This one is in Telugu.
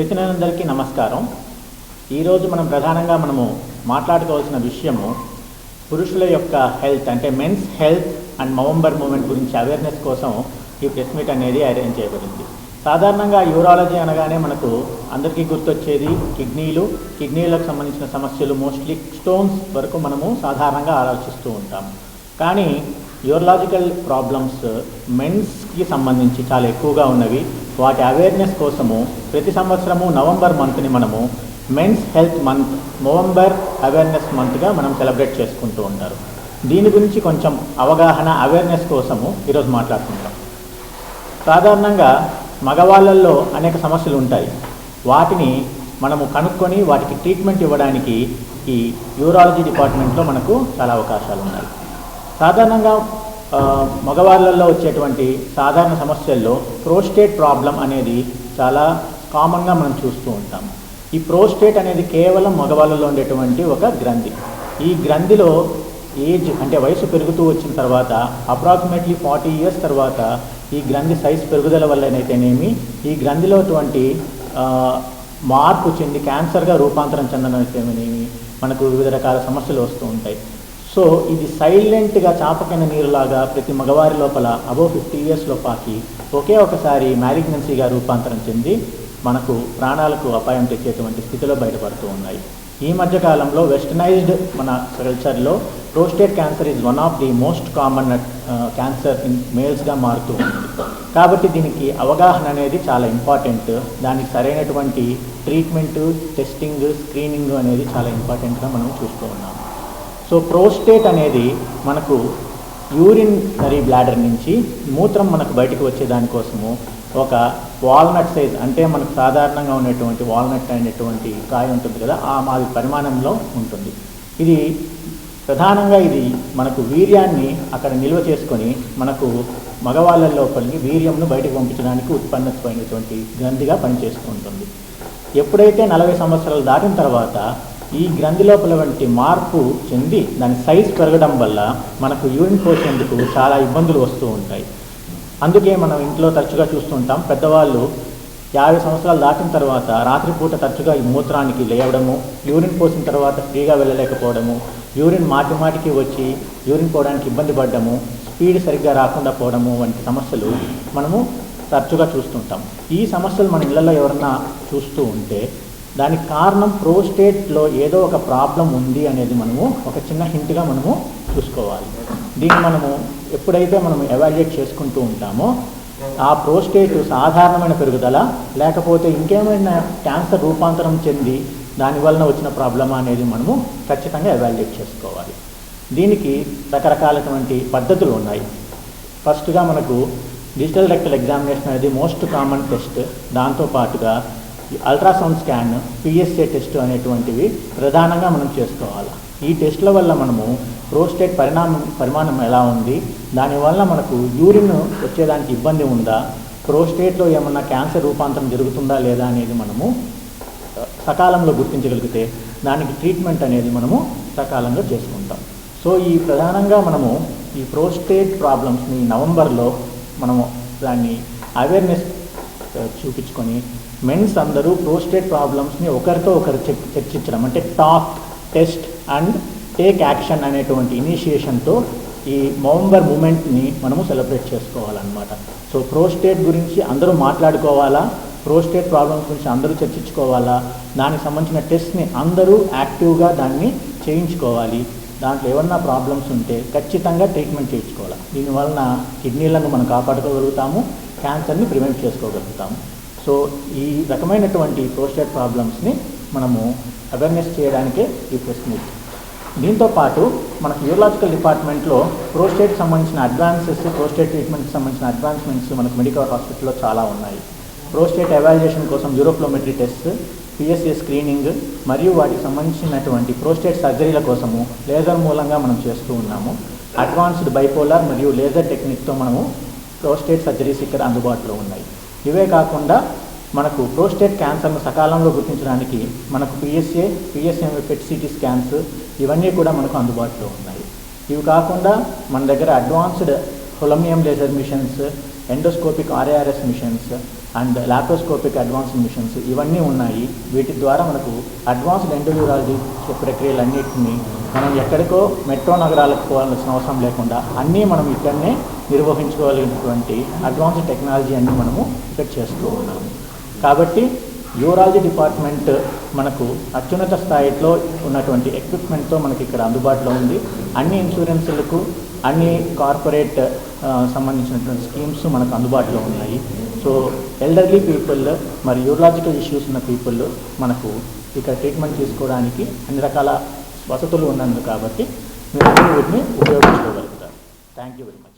ప్రతినందరికీ నమస్కారం. ఈరోజు మనం ప్రధానంగా మనము మాట్లాడుకోవాల్సిన విషయము పురుషుల యొక్క హెల్త్ అంటే men's health and November movement గురించి అవేర్నెస్ కోసం ఈ ప్రెస్ మీట్ అనేది అరేంజ్ చేయబడింది. సాధారణంగా యూరాలజీ అనగానే మనకు అందరికీ గుర్తొచ్చేది కిడ్నీలు. కిడ్నీలకు సంబంధించిన సమస్యలు మోస్ట్లీ స్టోన్స్ వరకు మనము సాధారణంగా ఆలోచిస్తూ ఉంటాం. కానీ యూరలాజికల్ ప్రాబ్లమ్స్ మెన్స్కి సంబంధించి చాలా ఎక్కువగా ఉన్నవి. వాటి అవేర్నెస్ కోసము ప్రతి సంవత్సరము నవంబర్ మంత్ని మనము men's health month November awareness మంత్గా మనం సెలబ్రేట్ చేసుకుంటూ ఉంటారు. దీని గురించి కొంచెం అవగాహన అవేర్నెస్ కోసము ఈరోజు మాట్లాడుకుంటాం సాధారణంగా మగవాళ్ళల్లో అనేక సమస్యలు ఉంటాయి. వాటిని మనము కనుక్కొని వాటికి ట్రీట్మెంట్ ఇవ్వడానికి ఈ యూరాలజీ డిపార్ట్మెంట్లో మనకు చాలా అవకాశాలు ఉన్నాయి. సాధారణంగా మగవాళ్ళల్లో వచ్చేటువంటి సాధారణ సమస్యల్లో ప్రోస్టేట్ ప్రాబ్లం అనేది చాలా కామన్గా మనం చూస్తూ ఉంటాం. ఈ ప్రోస్టేట్ అనేది కేవలం మగవాళ్ళలో ఉండేటువంటి ఒక గ్రంథి. ఈ గ్రంథిలో ఏజ్ అంటే వయసు పెరుగుతూ వచ్చిన తర్వాత అప్రాక్సిమేట్లీ ఫార్టీ ఇయర్స్ తర్వాత ఈ గ్రంథి సైజ్ పెరుగుదల వల్లనైతేనేమి ఈ గ్రంథిలో అటువంటి మార్పు చెంది క్యాన్సర్గా రూపాంతరం చెందనైతేనేమి మనకు వివిధ రకాల సమస్యలు వస్తూ ఉంటాయి. సో ఇది సైలెంట్గా చాపకైన నీరులాగా ప్రతి మగవారి లోపల అబో ఫిఫ్టీ ఇయర్స్లో పాకి ఒకే ఒకసారి మ్యాలిగ్నెన్సీగా రూపాంతరం చెంది మనకు ప్రాణాలకు అపాయం తెచ్చేటువంటి స్థితిలో బయటపడుతూ ఉన్నాయి. ఈ మధ్యకాలంలో వెస్టర్నైజ్డ్ మన కల్చర్లో prostate cancer is one of the most common cancer in మేల్స్గా మారుతూ ఉంది. కాబట్టి దీనికి అవగాహన అనేది చాలా ఇంపార్టెంట్ దానికి సరైనటువంటి ట్రీట్మెంట్ టెస్టింగ్ స్క్రీనింగ్ అనేది చాలా ఇంపార్టెంట్గా మనం చూస్తూ ఉన్నాం సో ప్రోస్టేట్ అనేది మనకు యూరినరీ బ్లాడర్ నుంచి మూత్రం మనకు బయటకు వచ్చేదానికోసము ఒక వాల్నట్ సైజ్ అంటే మనకు సాధారణంగా ఉన్నటువంటి వాల్నట్ అనేటువంటి కాయ ఉంటుంది కదా ఆ మాది పరిమాణంలో ఉంటుంది. ఇది ప్రధానంగా ఇది మనకు వీర్యాన్ని అక్కడ నిల్వ చేసుకొని మనకు మగవాళ్ళ లోపలికి వీర్యంను బయటకు పంపించడానికి ఉత్పన్నమైనటువంటి గ్రంథిగా పనిచేస్తూ ఉంటుంది. ఎప్పుడైతే నలభై సంవత్సరాలు దాటిన తర్వాత ఈ గ్రంథి లోపల వంటి మార్పు చెంది దాని సైజ్ పెరగడం వల్ల మనకు యూరిన్ పోసేందుకు చాలా ఇబ్బందులు వస్తూ ఉంటాయి. అందుకే మనం ఇంట్లో తరచుగా చూస్తుంటాం పెద్దవాళ్ళు యాభై సంవత్సరాలు దాటిన తర్వాత రాత్రిపూట తరచుగా ఈ మూత్రానికి లేవడము యూరిన్ పోసిన తర్వాత ఫ్రీగా వెళ్ళలేకపోవడము యూరిన్ మాటి మాటికి వచ్చి యూరిన్ పోవడానికి ఇబ్బంది పడ్డము స్పీడ్ సరిగ్గా రాకుండా పోవడము వంటి సమస్యలు మనము తరచుగా చూస్తుంటాం ఈ సమస్యలు మన ఇళ్ళలో ఎవరన్నా చూస్తూ ఉంటే దానికి కారణం ప్రోస్టేట్లో ఏదో ఒక ప్రాబ్లం ఉంది అనేది మనము ఒక చిన్న హింట్గా మనము చూసుకోవాలి. దీన్ని మనము ఎప్పుడైతే మనం ఎవాల్యుయేట్ చేసుకుంటూ ఉంటామో ఆ ప్రోస్టేట్ సాధారణమైన పెరుగుదల లేకపోతే ఇంకేమైనా క్యాన్సర్ రూపాంతరం చెంది దాని వలన వచ్చిన ప్రాబ్లమా అనేది మనము ఖచ్చితంగా ఎవాల్యుయేట్ చేసుకోవాలి. దీనికి రకరకాలటువంటి పద్ధతులు ఉన్నాయి. ఫస్ట్గా మనకు డిజిటల్ రెక్టల్ ఎగ్జామినేషన్ అనేది మోస్ట్ కామన్ టెస్ట్ దాంతో పాటుగా అల్ట్రాసౌండ్ స్కాన్ పిఎస్ఏ టెస్ట్ అనేటువంటివి ప్రధానంగా మనం చేసుకోవాలి. ఈ టెస్ట్ల వల్ల మనము ప్రోస్టేట్ పరిణామం పరిమాణం ఎలా ఉంది? దానివల్ల మనకు యూరిన్ వచ్చేదానికి ఇబ్బంది ఉందా? ప్రోస్టేట్లో ఏమన్నా క్యాన్సర్ రూపాంతరం జరుగుతుందా లేదా అనేది మనము సకాలంలో గుర్తించగలిగితే దానికి ట్రీట్మెంట్ అనేది మనము సకాలంలో చేసుకుంటాం. సో ఈ ప్రధానంగా మనము ఈ ప్రోస్టేట్ ప్రాబ్లమ్స్ని నవంబర్లో మనము దాన్ని అవేర్నెస్ చూపించుకొని మెన్స్ అందరూ ప్రోస్టేట్ ప్రాబ్లమ్స్ని ఒకరితో ఒకరు చర్చించడం. అంటే talk test and take action అనేటువంటి ఇనిషియేషన్తో ఈ నవంబర్ మూమెంట్ని మనము సెలబ్రేట్ చేసుకోవాలన్నమాట. సో ప్రోస్టేట్ గురించి అందరూ మాట్లాడుకోవాలా? ప్రోస్టేట్ ప్రాబ్లమ్స్ గురించి అందరూ చర్చించుకోవాలా? దానికి సంబంధించిన టెస్ట్ని అందరూ యాక్టివ్గా దాన్ని చేయించుకోవాలి. దాంట్లో ఏమన్నా ప్రాబ్లమ్స్ ఉంటే ఖచ్చితంగా ట్రీట్మెంట్ చేయించుకోవాలి. దీనివలన కిడ్నీలను మనం కాపాడుకోగలుగుతాము క్యాన్సర్ని ప్రివెంట్ చేసుకోగలుగుతాము. సో ఈ రకమైనటువంటి ప్రోస్టేట్ ప్రాబ్లమ్స్ని మనము అవేర్నెస్ చేయడానికే ఈ ప్రెస్ మీట్ దీంతో పాటు మనకు యూరలాజికల్ డిపార్ట్మెంట్లో ప్రోస్టేట్ సంబంధించిన అడ్వాన్సెస్ ప్రోస్టేట్ ట్రీట్మెంట్కి సంబంధించిన అడ్వాన్స్మెంట్స్ మనకు మెడికల్ హాస్పిటల్లో చాలా ఉన్నాయి. ప్రోస్టేట్ ఎవాల్యుయేషన్ కోసం యూరోప్లోమెట్రీ టెస్ట్ పిఎస్ఏ స్క్రీనింగ్ మరియు వాటికి సంబంధించినటువంటి ప్రోస్టేట్ సర్జరీల కోసము లేజర్ మూలంగా మనం చేస్తూ ఉన్నాము. అడ్వాన్స్డ్ బైపోలార్ మరియు లేజర్ టెక్నిక్తో మనము ప్రోస్టేట్ సర్జరీస్ ఇక్కడ అందుబాటులో ఉన్నాయి. ఇవే కాకుండా మనకు ప్రోస్టేట్ క్యాన్సర్ను సకాలంలో గుర్తించడానికి మనకు PSA PSM PET CT scans ఇవన్నీ కూడా మనకు అందుబాటులో ఉన్నాయి. ఇవి కాకుండా మన దగ్గర advanced holmium laser machines endoscopic RARS machines and laparoscopic advance machines ఇవన్నీ ఉన్నాయి. వీటి ద్వారా మనకు అడ్వాన్స్డ్ ఎండోయూరాలజీ ప్రక్రియలన్నింటినీ మనం ఎక్కడికో మెట్రో నగరాలకు పోవాల్సిన అవసరం లేకుండా అన్నీ మనం ఇక్కడనే నిర్వహించుకోగలిగినటువంటి అడ్వాన్స్డ్ టెక్నాలజీ అన్ని మనము ఇక్కడ చేస్తూ ఉన్నాము. కాబట్టి యూరాలజీ డిపార్ట్మెంట్ మనకు అత్యున్నత స్థాయిలో ఉన్నటువంటి ఎక్విప్మెంట్తో మనకి ఇక్కడ అందుబాటులో ఉంది. అన్ని ఇన్సూరెన్సులకు అన్ని కార్పొరేట్ సంబంధించినటువంటి స్కీమ్స్ మనకు అందుబాటులో ఉన్నాయి. సో ఎల్డర్లీ పీపుల్ మరి యూరలాజికల్ ఇష్యూస్ ఉన్న పీపుల్ మనకు ఇక్కడ ట్రీట్మెంట్ తీసుకోవడానికి అన్ని రకాల వసతులు ఉన్నందుకు కాబట్టి మీరు వీటిని ఉపయోగించుకోగలుగుతారు. Thank you very much